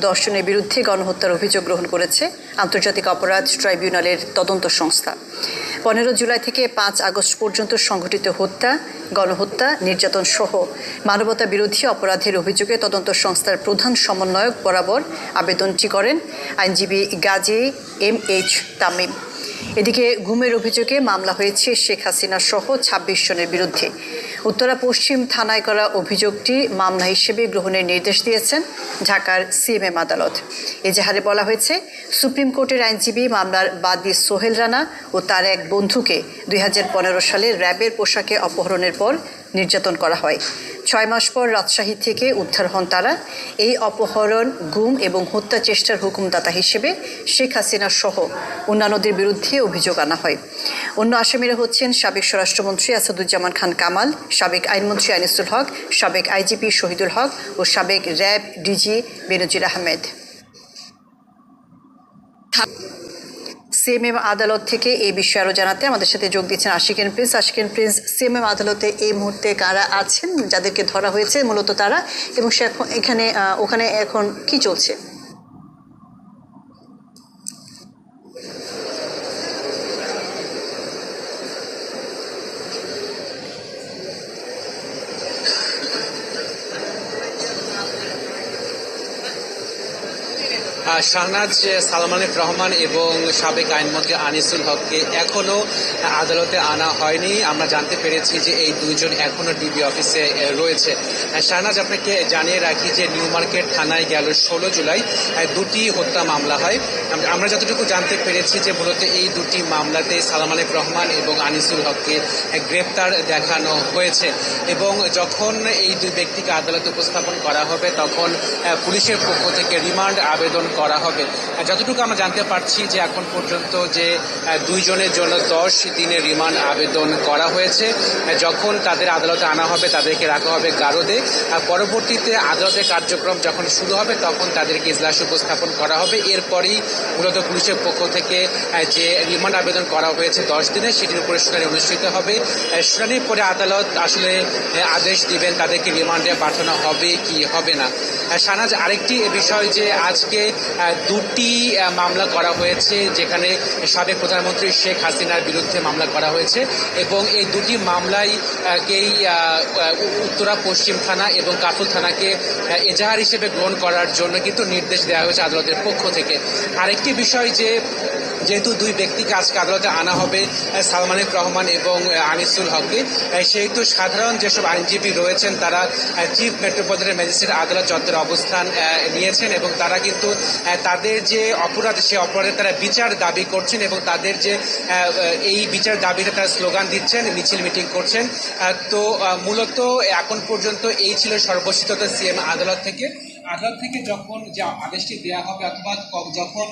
দর্শনের বিরুদ্ধে গণহত্যার অভিযোগ গ্রহণ করেছে আন্তর্জাতিক অপরাধ ট্রাইব্যুনালের তদন্ত সংস্থা। পনেরো জুলাই থেকে পাঁচ আগস্ট পর্যন্ত সংঘটিত হত্যা, গণহত্যা, নির্যাতন সহ মানবতা বিরোধী অপরাধের অভিযোগে তদন্ত সংস্থার প্রধান সমন্বয়ক বরাবর আবেদনটি করেন আইনজীবী গাজী এম এইচ তামিম। এদিকে ঘুমের অভিযোগে মামলা হয়েছে শেখ হাসিনা সহ ছাব্বিশ জনের বিরুদ্ধে। উত্তরা পশ্চিম থানায় করা অভিযোগটি মামলা হিসেবে গ্রহণের নির্দেশ দিয়েছেন ঢাকার সিএমএম আদালত। এজাহারে বলা হয়েছে, সুপ্রিম কোর্টের আইনজীবী মামলার বাদী সোহেল রানা ও তার এক বন্ধুকে দুই হাজার পনেরো সালে র্যাবের পোশাকে অপহরণের পর নির্যাতন করা হয়। ছয় মাস পর রাজশাহী থেকে উদ্ধার হন তারা। এই অপহরণ, গুম এবং হত্যা চেষ্টার হুকুমদাতা হিসেবে শেখ হাসিনা সহ অন্যান্যদের বিরুদ্ধে অভিযোগ আনা হয়। অন্য আসামিরা হচ্ছেন সাবেক স্বরাষ্ট্রমন্ত্রী আসাদুজ্জামান খান কামাল, সাবেক আইনমন্ত্রী আনিসুল হক, সাবেক আইজিপি শহীদুল হক ও সাবেক RAB DG Benazir Ahmed. CMM আদালত থেকে এই বিষয়ে আরও জানাতে আমাদের সাথে যোগ দিচ্ছেন আশিকেন প্রিন্স। আশিকেন প্রিন্স, সিএমএম আদালতে এই মুহূর্তে কারা আছেন, যাদেরকে ধরা হয়েছে, মূলত তারা, এবং সে এখন এখানে ওখানে এখন কি চলছে? শাহনাজ সালমানের রহমান এবং সাবেক আইনমন্ত্রী আনিসুল হককে এখনও আদালতে আনা হয়নি। আমরা জানতে পেরেছি যে এই দুইজন এখনও ডিবি অফিসে রয়েছে। শাহনাজ, আপনাকে জানিয়ে রাখি যে নিউ মার্কেট থানায় গেল ষোলো জুলাই দুটি হত্যা মামলা হয়। আমরা যতটুকু জানতে পেরেছি যে মূলত এই দুটি মামলাতে সালমানের রহমান এবং আনিসুল হককে গ্রেপ্তার দেখানো হয়েছে এবং যখন এই দুই ব্যক্তিকে আদালতে উপস্থাপন করা হবে, তখন পুলিশের পক্ষ থেকে রিমান্ড আবেদন করা হবে। যতটুকু আমরা জানতে পারছি যে এখন পর্যন্ত যে দুইজনের জন্য দশ দিনের রিমান্ড আবেদন করা হয়েছে। যখন তাদের আদালতে আনা হবে, তাদেরকে রাখা হবে গারদে। আর পরবর্তীতে আদালতের কার্যক্রম যখন শুরু হবে, তখন তাদেরকে ইজলাস উপস্থাপন করা হবে। এরপরই মূলত পুলিশের পক্ষ থেকে যে রিমান্ড আবেদন করা হয়েছে দশ দিনে, সেটির উপরে শুনানি অনুষ্ঠিত হবে। শুনানির পরে আদালত আসলে আদেশ দিবেন তাদেরকে রিমান্ডে পাঠানো হবে কি হবে না। সানাজ, আরেকটি বিষয় যে, আজকে দুটি মামলা করা হয়েছে যেখানে সাবেক প্রধানমন্ত্রী শেখ হাসিনার বিরুদ্ধে মামলা করা হয়েছে এবং এই দুটি মামলায় কেই উত্তরা পশ্চিম থানা এবং কাটুল থানাকে এজাহার হিসেবে গ্রহণ করার জন্য কিন্তু নির্দেশ দেওয়া হয়েছে আদালতের পক্ষ থেকে। আরেকটি বিষয় যে, যেহেতু দুই ব্যক্তিকে আজকে আদালতে আনা হবে সালমানিক রহমান এবং আনিসুল হককে সেহেতু সাধারণ যেসব আইনজীবী রয়েছেন তারা চিফ মেট্রোপলিটন ম্যাজিস্ট্রেট আদালত চত্বরে অবস্থান নিয়েছেন এবং তারা কিন্তু তাদের যে অপরাধ, সে অপরাধে তারা বিচার দাবি করছেন এবং তাদের যে এই বিচার দাবিতে তারা স্লোগান দিচ্ছেন, মিছিল মিটিং করছেন। তো মূলত এখন পর্যন্ত এই ছিল সর্বশিত সিএম আদালত থেকে। আদালত থেকে যখন যে আদেশটি দেওয়া হবে অথবা যখন